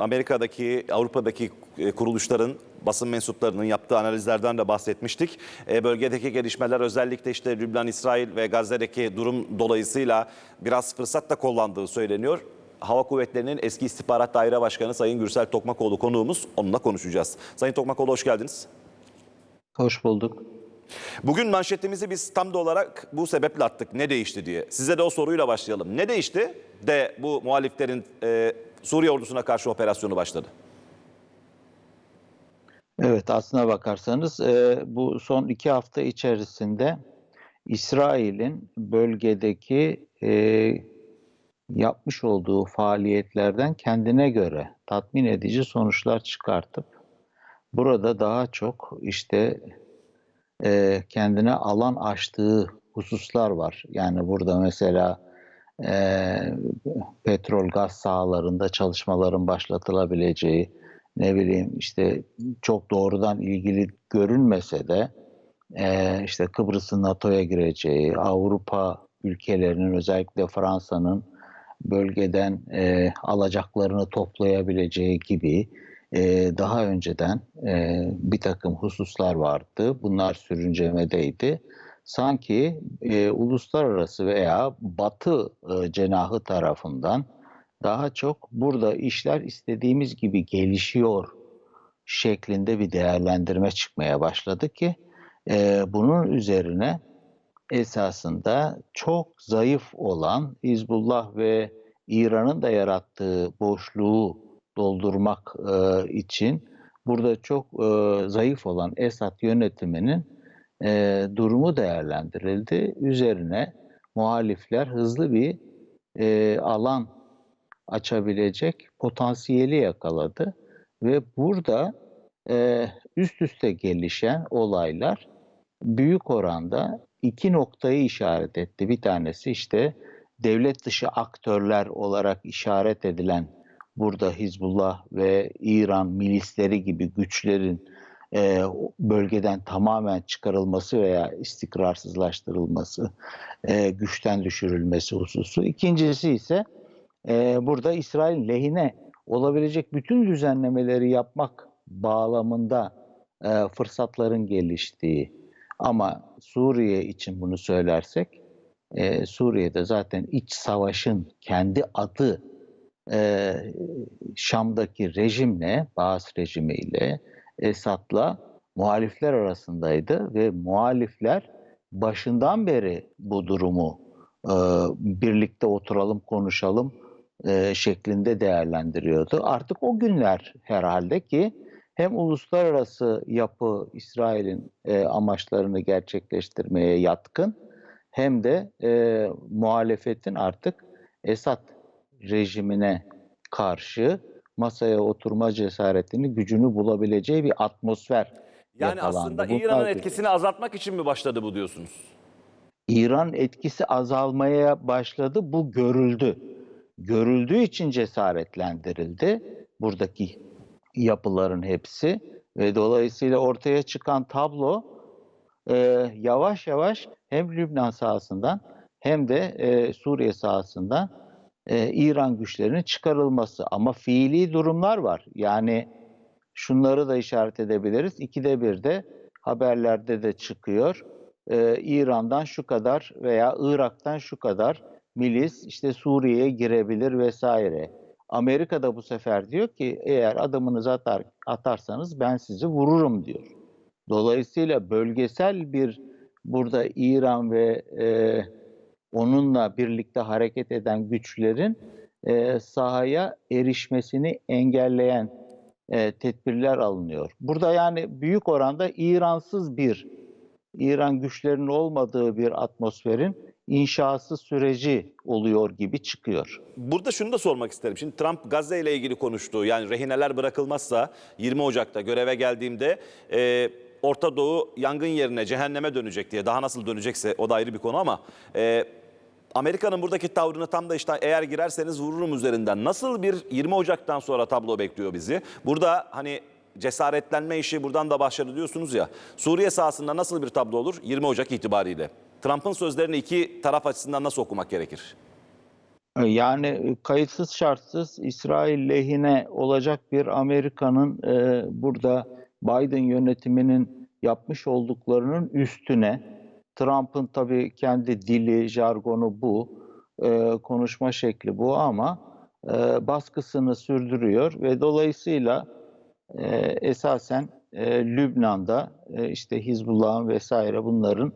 Amerika'daki, Avrupa'daki e, kuruluşların basın mensuplarının yaptığı analizlerden de bahsetmiştik. E, Bölgedeki gelişmeler özellikle işte Lübnan, İsrail ve Gazze'deki durum dolayısıyla biraz fırsat da kullandığı söyleniyor. Hava Kuvvetleri'nin eski istihbarat daire başkanı Sayın Gürsel Tokmakoğlu konuğumuz. Onunla konuşacağız. Sayın Tokmakoğlu hoş geldiniz. Hoş bulduk. Bugün manşetimizi biz tam da olarak bu sebeple attık. Ne değişti diye. Size de o soruyla başlayalım. Ne değişti de bu muhaliflerin e, Suriye ordusuna karşı operasyonu başladı? Evet aslına bakarsanız e, bu son iki hafta içerisinde İsrail'in bölgedeki e, yapmış olduğu faaliyetlerden kendine göre tatmin edici sonuçlar çıkartıp burada daha çok işte e, kendine alan açtığı hususlar var. Yani burada mesela e, petrol gaz sahalarında çalışmaların başlatılabileceği, ne bileyim işte çok doğrudan ilgili görünmese de e, işte Kıbrıs'ın NATO'ya gireceği, Avrupa ülkelerinin özellikle Fransa'nın bölgeden e, alacaklarını toplayabileceği gibi e, daha önceden e, bir takım hususlar vardı. Bunlar sürüncemedeydi. Sanki e, uluslararası veya Batı e, cenahı tarafından daha çok burada işler istediğimiz gibi gelişiyor şeklinde bir değerlendirme çıkmaya başladı ki e, bunun üzerine esasında çok zayıf olan Hizbullah ve İran'ın da yarattığı boşluğu doldurmak e, için burada çok e, zayıf olan Esad yönetiminin e, durumu değerlendirildi. Üzerine muhalifler hızlı bir e, alan açabilecek potansiyeli yakaladı ve burada e, üst üste gelişen olaylar büyük oranda iki noktayı işaret etti. Bir tanesi işte devlet dışı aktörler olarak işaret edilen burada Hizbullah ve İran milisleri gibi güçlerin e, bölgeden tamamen çıkarılması veya istikrarsızlaştırılması, e, güçten düşürülmesi hususu. İkincisi ise e, burada İsrail lehine olabilecek bütün düzenlemeleri yapmak bağlamında e, fırsatların geliştiği. Ama Suriye için bunu söylersek, e, Suriye'de zaten iç savaşın kendi adı e, Şam'daki rejimle, Baas rejimiyle, Esad'la muhalifler arasındaydı ve muhalifler başından beri bu durumu e, birlikte oturalım konuşalım e, şeklinde değerlendiriyordu. Artık o günler herhalde ki hem uluslararası yapı İsrail'in e, amaçlarını gerçekleştirmeye yatkın hem de e, muhalefetin artık Esad rejimine karşı masaya oturma cesaretini, gücünü bulabileceği bir atmosfer Yani yakalandı. aslında Bu İran'ın etkisini azaltmak için mi başladı bu diyorsunuz? İran etkisi azalmaya başladı. Bu görüldü. Görüldüğü için cesaretlendirildi buradaki yapıların hepsi ve dolayısıyla ortaya çıkan tablo e, yavaş yavaş hem Lübnan sahasından hem de e, Suriye sahasından e, İran güçlerinin çıkarılması. Ama fiili durumlar var. Yani şunları da işaret edebiliriz. İkide bir de haberlerde de çıkıyor. Ee, İran'dan şu kadar veya Irak'tan şu kadar milis işte Suriye'ye girebilir vesaire. Amerika da bu sefer diyor ki eğer adımınızı atar, atarsanız ben sizi vururum diyor. Dolayısıyla bölgesel bir burada İran ve e, onunla birlikte hareket eden güçlerin e, sahaya erişmesini engelleyen e, tedbirler alınıyor. Burada yani büyük oranda İransız bir, İran güçlerinin olmadığı bir atmosferin inşası süreci oluyor gibi çıkıyor. Burada şunu da sormak isterim. Şimdi Trump Gazze ile ilgili konuştu. Yani rehineler bırakılmazsa 20 Ocak'ta göreve geldiğimde e, Orta Doğu yangın yerine cehenneme dönecek diye. Daha nasıl dönecekse o da ayrı bir konu ama e, Amerika'nın buradaki tavrını tam da işte eğer girerseniz vururum üzerinden. Nasıl bir 20 Ocak'tan sonra tablo bekliyor bizi? Burada hani cesaretlenme işi buradan da başladı diyorsunuz ya. Suriye sahasında nasıl bir tablo olur 20 Ocak itibariyle? Trump'ın sözlerini iki taraf açısından nasıl okumak gerekir? Yani kayıtsız şartsız İsrail lehine olacak bir Amerika'nın e, burada Biden yönetiminin yapmış olduklarının üstüne Trump'ın tabii kendi dili, jargonu bu, e, konuşma şekli bu ama e, baskısını sürdürüyor ve dolayısıyla e, esasen e, Lübnan'da e, işte Hizbullah'ın vesaire bunların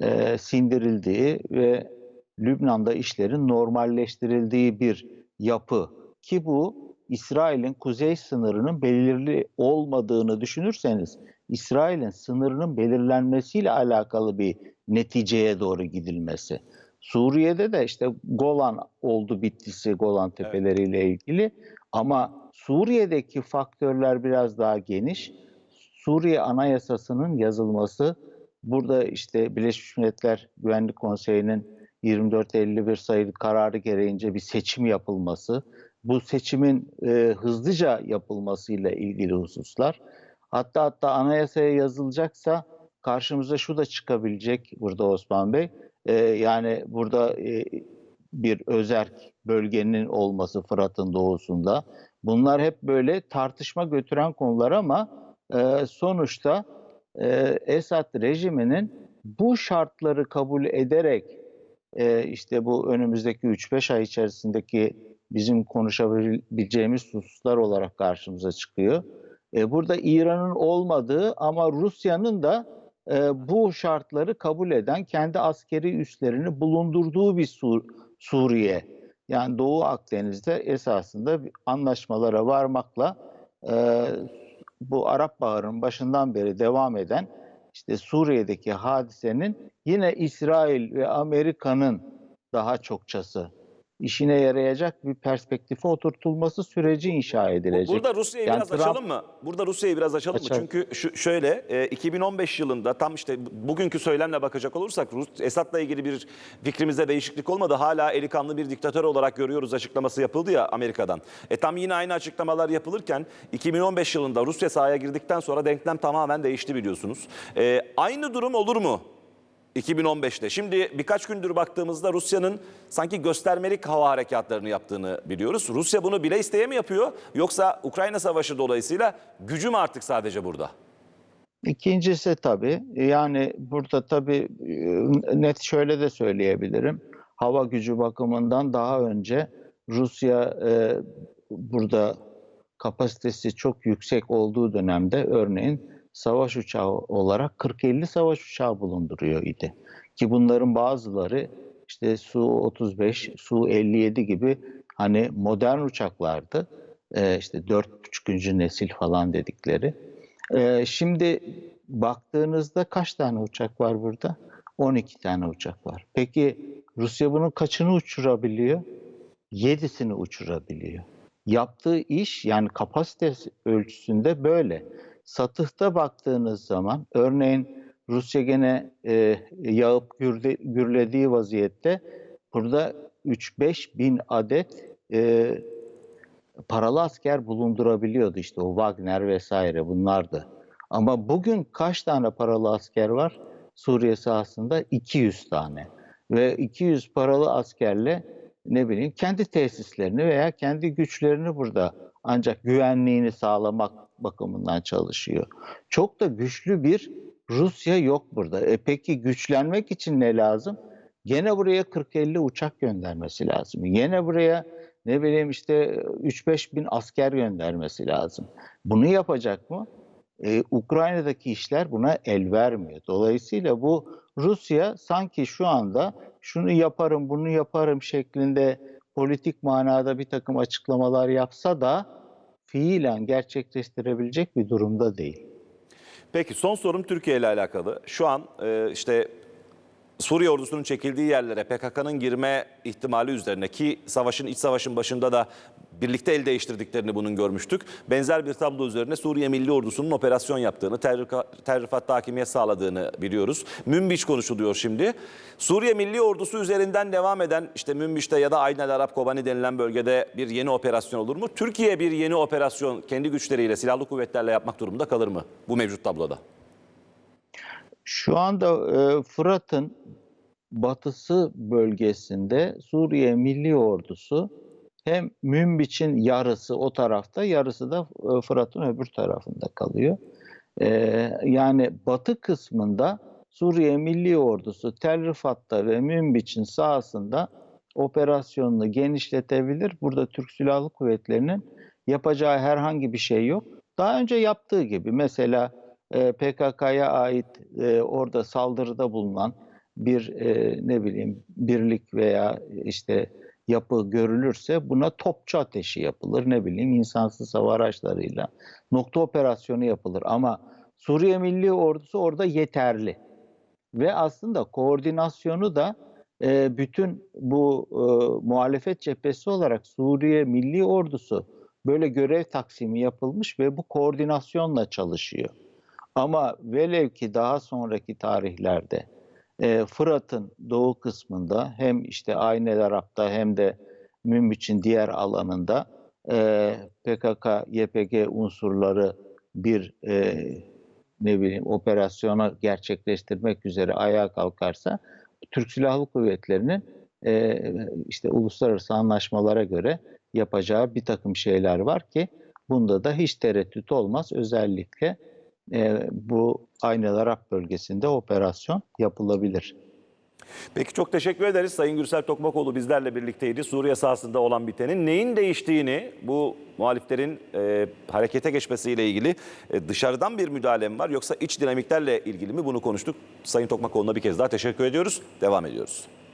e, sindirildiği ve Lübnan'da işlerin normalleştirildiği bir yapı. Ki bu İsrail'in kuzey sınırının belirli olmadığını düşünürseniz İsrail'in sınırının belirlenmesiyle alakalı bir neticeye doğru gidilmesi. Suriye'de de işte Golan oldu bittisi Golan tepeleriyle ilgili ama Suriye'deki faktörler biraz daha geniş. Suriye Anayasası'nın yazılması burada işte Birleşmiş Milletler Güvenlik Konseyi'nin 2451 sayılı kararı gereğince bir seçim yapılması, bu seçimin e, hızlıca yapılmasıyla ilgili hususlar. Hatta hatta anayasaya yazılacaksa karşımıza şu da çıkabilecek burada Osman Bey. E, yani burada e, bir özerk bölgenin olması Fırat'ın doğusunda. Bunlar hep böyle tartışma götüren konular ama e, sonuçta e, Esad rejiminin bu şartları kabul ederek e, işte bu önümüzdeki 3-5 ay içerisindeki bizim konuşabileceğimiz hususlar olarak karşımıza çıkıyor. E, burada İran'ın olmadığı ama Rusya'nın da e, bu şartları kabul eden kendi askeri üslerini bulundurduğu bir Sur- Suriye. Yani Doğu Akdeniz'de esasında anlaşmalara varmakla e, bu Arap Baharı'nın başından beri devam eden işte Suriye'deki hadisenin yine İsrail ve Amerika'nın daha çokçası işine yarayacak bir perspektife oturtulması süreci inşa edilecek. Burada Rusya'yı Yani biraz Trump- açalım mı? Burada Rusya'yı biraz açalım Açalım. mı? Çünkü şu, şöyle e, 2015 yılında tam işte bugünkü söylemle bakacak olursak Rus, Esad'la ilgili bir fikrimizde değişiklik olmadı. Hala eli kanlı bir diktatör olarak görüyoruz açıklaması yapıldı ya Amerika'dan. E tam yine aynı açıklamalar yapılırken 2015 yılında Rusya sahaya girdikten sonra denklem tamamen değişti biliyorsunuz. E, aynı durum olur mu? 2015'te. Şimdi birkaç gündür baktığımızda Rusya'nın sanki göstermelik hava harekatlarını yaptığını biliyoruz. Rusya bunu bile isteye mi yapıyor? Yoksa Ukrayna Savaşı dolayısıyla gücü mü artık sadece burada? İkincisi tabii yani burada tabii e, net şöyle de söyleyebilirim. Hava gücü bakımından daha önce Rusya e, burada kapasitesi çok yüksek olduğu dönemde örneğin savaş uçağı olarak 40-50 savaş uçağı bulunduruyor idi. Ki bunların bazıları işte Su-35, Su-57 gibi hani modern uçaklardı. E, işte 4.5. nesil falan dedikleri. Ee, şimdi baktığınızda kaç tane uçak var burada? 12 tane uçak var. Peki Rusya bunun kaçını uçurabiliyor? 7'sini uçurabiliyor. Yaptığı iş yani kapasite ölçüsünde böyle. Satıhta baktığınız zaman örneğin Rusya gene e, yağıp gürle- gürlediği vaziyette burada 3-5 bin adet e, paralı asker bulundurabiliyordu işte o Wagner vesaire bunlardı. Ama bugün kaç tane paralı asker var? Suriye sahasında 200 tane. Ve 200 paralı askerle ne bileyim kendi tesislerini veya kendi güçlerini burada ancak güvenliğini sağlamak bakımından çalışıyor. Çok da güçlü bir Rusya yok burada. E peki güçlenmek için ne lazım? Gene buraya 40-50 uçak göndermesi lazım. Gene buraya ne bileyim işte 3-5 bin asker göndermesi lazım. Bunu yapacak mı? Ee, Ukrayna'daki işler buna el vermiyor. Dolayısıyla bu Rusya sanki şu anda şunu yaparım, bunu yaparım şeklinde politik manada bir takım açıklamalar yapsa da fiilen gerçekleştirebilecek bir durumda değil. Peki son sorum Türkiye ile alakalı. Şu an e, işte Suriye ordusunun çekildiği yerlere PKK'nın girme ihtimali üzerine ki savaşın iç savaşın başında da birlikte el değiştirdiklerini bunun görmüştük. Benzer bir tablo üzerine Suriye Milli Ordusu'nun operasyon yaptığını, terrifatta hakimiyet sağladığını biliyoruz. Münbiç konuşuluyor şimdi. Suriye Milli Ordusu üzerinden devam eden işte Münbiç'te ya da Ayn el Arab Kobani denilen bölgede bir yeni operasyon olur mu? Türkiye bir yeni operasyon kendi güçleriyle, silahlı kuvvetlerle yapmak durumunda kalır mı bu mevcut tabloda? Şu anda e, Fırat'ın batısı bölgesinde Suriye Milli Ordusu hem Münbiç'in yarısı o tarafta, yarısı da e, Fırat'ın öbür tarafında kalıyor. Ee, yani batı kısmında Suriye Milli Ordusu Tel Rifat'ta ve Münbiç'in sahasında operasyonunu genişletebilir. Burada Türk Silahlı Kuvvetleri'nin yapacağı herhangi bir şey yok. Daha önce yaptığı gibi mesela e, PKK'ya ait e, orada saldırıda bulunan bir e, ne bileyim birlik veya işte yapı görülürse buna topçu ateşi yapılır. Ne bileyim insansız hava araçlarıyla nokta operasyonu yapılır ama Suriye Milli Ordusu orada yeterli. Ve aslında koordinasyonu da e, bütün bu e, muhalefet cephesi olarak Suriye Milli Ordusu böyle görev taksimi yapılmış ve bu koordinasyonla çalışıyor. Ama velev ki daha sonraki tarihlerde e, Fırat'ın doğu kısmında hem işte Aynel Arap'ta hem de Münbiç'in diğer alanında e, PKK, YPG unsurları bir e, ne bileyim operasyonu gerçekleştirmek üzere ayağa kalkarsa Türk Silahlı Kuvvetleri'nin e, işte uluslararası anlaşmalara göre yapacağı bir takım şeyler var ki bunda da hiç tereddüt olmaz. Özellikle e, bu Aynel Arap bölgesinde operasyon yapılabilir. Peki çok teşekkür ederiz. Sayın Gürsel Tokmakoğlu bizlerle birlikteydi. Suriye sahasında olan bitenin neyin değiştiğini bu muhaliflerin e, harekete geçmesiyle ilgili e, dışarıdan bir müdahale mi var yoksa iç dinamiklerle ilgili mi bunu konuştuk. Sayın Tokmakoğlu'na bir kez daha teşekkür ediyoruz. Devam ediyoruz.